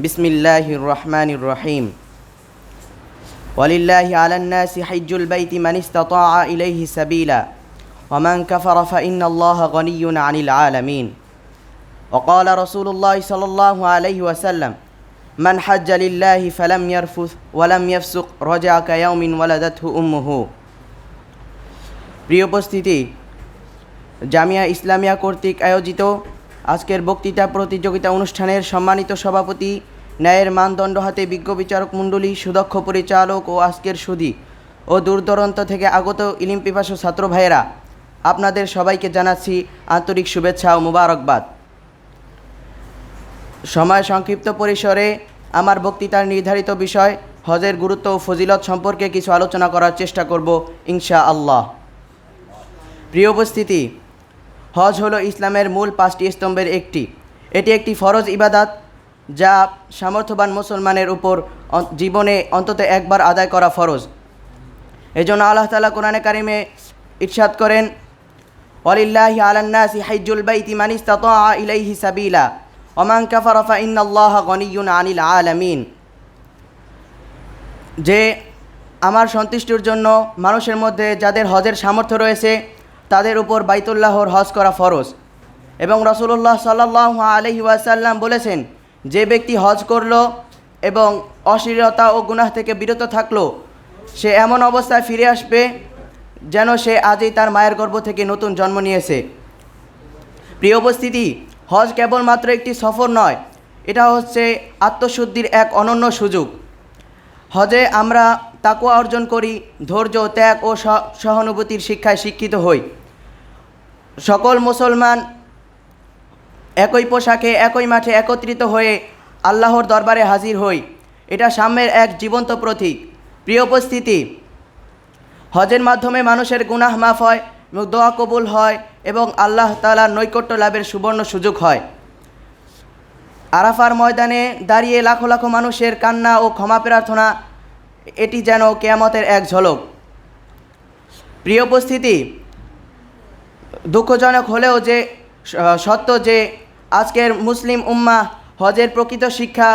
بسم الله الرحمن الرحيم ولله على الناس حج البيت من استطاع إليه سبيلا ومن كفر فإن الله غني عن العالمين وقال رسول الله صلى الله عليه وسلم من حج لله فلم يرفث ولم يفسق رجع كيوم ولدته أمه প্রিয় উপস্থিতি জামিয়া ইসলামিয়া কর্তৃক আয়োজিত আজকের বক্তৃতা প্রতিযোগিতা অনুষ্ঠানের সম্মানিত সভাপতি ন্যায়ের মানদণ্ড হাতে বিজ্ঞ বিচারক মণ্ডলী, সুদক্ষ পরিচালক ও আজকের সুদী ও দূরদূরান্ত থেকে আগত ইলিম পিপাসু ছাত্র ভাইয়েরা, আপনাদের সবাইকে জানাচ্ছি আন্তরিক শুভেচ্ছা ও মুবারকবাদ। সময় সংক্ষিপ্ত পরিসরে আমার বক্তৃতার নির্ধারিত বিষয়, হজের গুরুত্ব ও ফজিলত সম্পর্কে কিছু আলোচনা করার চেষ্টা করব ইনশা আল্লাহ প্রিয় উপস্থিতি, হজ হলো ইসলামের মূল পাঁচটি স্তম্ভের একটি। এটি একটি ফরজ ইবাদাত যা সামর্থ্যবান মুসলমানের উপর জীবনে অন্তত একবার আদায় করা ফরজ। এজন্য আল্লাহ তালা কোরআনে কারিমে ইরশাদ করেন, ওয়ালিল্লাহি আলান্নাসি হাইজুল বাইতি মান ইলাইহি সাবিলা ওমান কাফারা ফা আনিল আলামিন। যে আমার সন্তুষ্টির জন্য মানুষের মধ্যে যাদের হজের সামর্থ্য রয়েছে, তাদের উপর বাইতুল্লাহর হজ করা ফরজ। এবং রসুল্লাহ সাল্লাহ আলহি ওয়াসাল্লাম বলেছেন যে ব্যক্তি হজ করল এবং অশ্লীলতা ও গুনাহ থেকে বিরত থাকল, সে এমন অবস্থায় ফিরে আসবে যেন সে আজই তার মায়ের গর্ভ থেকে নতুন জন্ম নিয়েছে। প্রিয় উপস্থিতি, হজ কেবলমাত্র একটি সফর নয়, এটা হচ্ছে আত্মশুদ্ধির এক অনন্য সুযোগ। হজে আমরা তাকুয়া অর্জন করি, ধৈর্য, ত্যাগ ও সহ- সহানুভূতির শিক্ষায় শিক্ষিত হই। সকল মুসলমান একই পোশাকে, একই মাঠে একত্রিত হয়ে আল্লাহর দরবারে হাজির হই। এটা সাম্যের এক জীবন্ত প্রতীক। প্রিয় উপস্থিতি, হজের মাধ্যমে মানুষের গুনাহ মাফ হয় এবং দোয়া কবুল হয় এবং আল্লাহ তালার নৈকট্য লাভের সুবর্ণ সুযোগ হয়। আরাফার ময়দানে দাঁড়িয়ে লাখো লাখো মানুষের কান্না ও ক্ষমা প্রার্থনা, এটি যেন কেয়ামতের এক ঝলক। প্রিয় উপস্থিতি, দুঃখজনক হলেও যে সত্য যে আজকের মুসলিম উম্মা হজের প্রকৃত শিক্ষা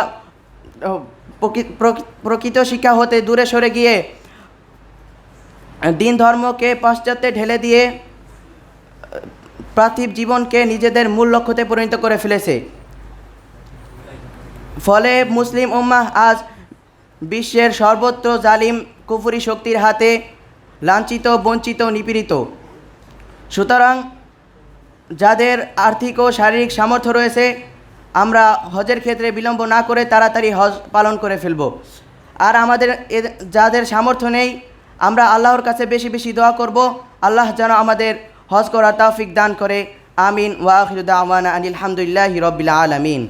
প্রকৃত শিক্ষা হতে দূরে সরে গিয়ে দিন ধর্মকে পাশ্চাত্যে ঢেলে দিয়ে পার্থিব জীবনকে নিজেদের মূল লক্ষ্যতে পরিণত করে ফেলেছে। ফলে মুসলিম উম্মাহ আজ বিশ্বের সর্বত্র জালিম, কুফুরি শক্তির হাতে লাঞ্ছিত, বঞ্চিত, নিপীড়িত। সুতরাং যাদের আর্থিক ও শারীরিক সামর্থ্য রয়েছে, আমরা হজের ক্ষেত্রে বিলম্ব না করে তাড়াতাড়ি হজ পালন করে ফেলব। আর আমাদের যাদের সামর্থ্য নেই, আমরা আল্লাহর কাছে বেশি বেশি দোয়া করব। আল্লাহ যেন আমাদের হজ করার তৌফিক দান করে। আমিন। ওয়াখির দাওয়ানা আনিল হামদুলিল্লাহ রবিল্লা আলামিন।